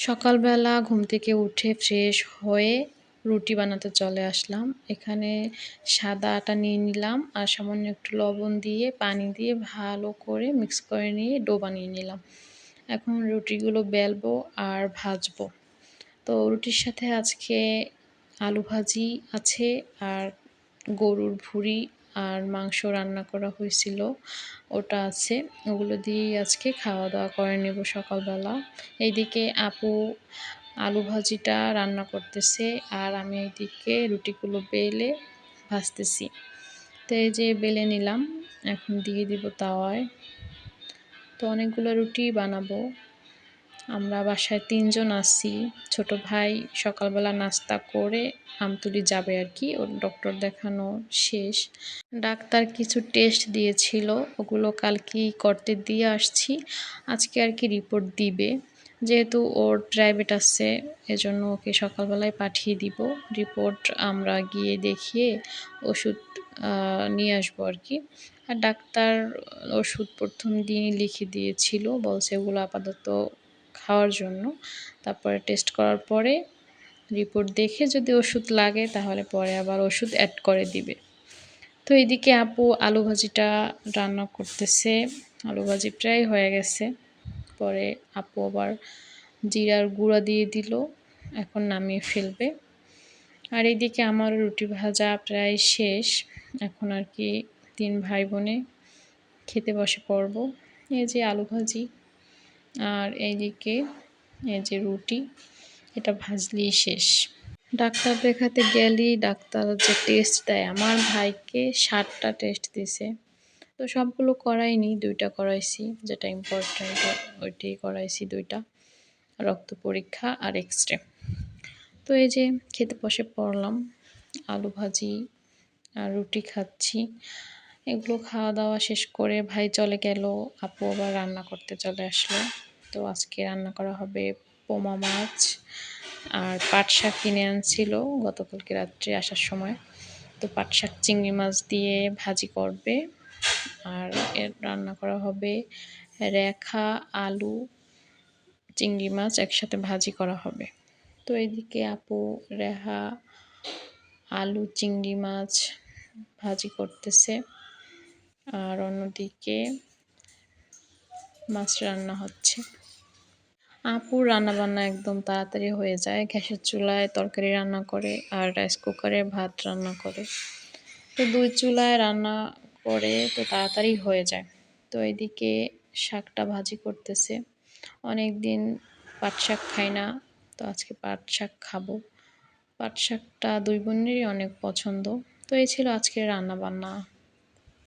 সকালবেলা ঘুম থেকে উঠে ফ্রেশ হয়ে রুটি বানাতে চলে আসলাম। এখানে সাদা আটা নিয়ে নিলাম আর সামান্য একটু লবণ দিয়ে, পানি দিয়ে ভালো করে মিক্স করে নিয়ে ডো বানিয়ে নিলাম। এখন রুটিগুলো বেলবো আর ভাজবো। তো রুটির সাথে আজকে আলু ভাজি আছে আর গরুর ভুড়ি আর মাংস রান্না করা হয়েছিল, ওটা আছে। ওগুলো দিয়েই আজকে খাওয়া দাওয়া করে নেব সকালবেলা। এইদিকে আপু আলু ভাজিটা রান্না করতেছে আর আমি এইদিকে রুটিগুলো বেলে ভাজতেছি। তো এই যে বেলে নিলাম, এখন দিয়ে দিব তাওয়ায়। তো অনেকগুলো রুটি বানাবো। আমরা বাসায় তিনজন আছি। ছোট ভাই সকালবেলা নাস্তা করে আমতুলি যাবে আর কি। ওর ডক্টর দেখানো শেষ। ডাক্তার কিছু টেস্ট দিয়েছিল। ওগুলো কালকেই করতে দিয়ে আসছি। আজকে আর কি রিপোর্ট দিবে। যেহেতু ওর প্রাইভেট আছে, এজন্য ওকে সকালবেলায় পাঠিয়ে দিব। রিপোর্ট আমরা গিয়ে দেখিয়ে ওষুধ নিয়ে আসব আর কি। আর ডাক্তার ওষুধ প্রথম দিনই লিখে দিয়েছিল। বলছে ওগুলো আপাতত খাওয়ার জন্য। তারপরে টেস্ট করার পরে রিপোর্ট দেখে যদি ওষুধ লাগে তাহলে পরে আবার ওষুধ অ্যাড করে দিবে। তো এদিকে আপু আলু ভাজিটা রান্না করতেছে। আলু ভাজি প্রায় হয়ে গেছে। পরে আপু আবার জিরার গুঁড়া দিয়ে দিল। এখন নামিয়ে ফেলবে। আর এইদিকে আমার রুটি ভাজা প্রায় শেষ। এখন আর কি তিন ভাই বোনে খেতে বসে পড়ব। এই যে আলু ভাজি। আর এইদিকে এই যে রুটি, এটা ভাজলেই শেষ। ডাক্তার দেখাতে গেলেই ডাক্তার যে টেস্ট দেয়, আমার ভাইকে ষাটটা টেস্ট দিছে। তো সবগুলো করাইনি, দুইটা করাইছি, যেটা ইম্পর্ট্যান্ট ওইটাই করাইছি দুইটা, রক্ত পরীক্ষা আর এক্স রে তো এই যে খেতে বসে পড়লাম, আলু ভাজি আর রুটি খাচ্ছি। এগুলো খাওয়া দাওয়া শেষ করে ভাই চলে গেল। আপু আবার রান্না করতে চলে আসলো। তো আজকে রান্না করা হবে পোমা মাছ আর পাট শাক কিনে আনছিল গতকালকে রাত্রে আসার সময়। তো পাট শাক চিংড়ি মাছ দিয়ে ভাজি করবে আর এর রান্না করা হবে রেখা, আলু, চিংড়ি মাছ একসাথে ভাজি করা হবে। তো এদিকে আপু রেহা, আলু, চিংড়ি মাছ ভাজি করতেছে। আর অন্যদিকে মাছ রান্না হচ্ছে। আপুর রান্নাবান্না একদম তাড়াতাড়ি হয়ে যায়। গ্যাসের চুলায় তরকারি রান্না করে আর রাইস কুকারে ভাত রান্না করে। তো দুই চুলায় রান্না করে তো তাড়াতাড়ি হয়ে যায়। তো এদিকে শাকটা ভাজি করতেছে। অনেক দিন পাট শাক খাই না, তো আজকে পাট শাক খাব। পাট শাকটা দুই বোনেরই অনেক পছন্দ। তো এই ছিল আজকের রান্না বান্না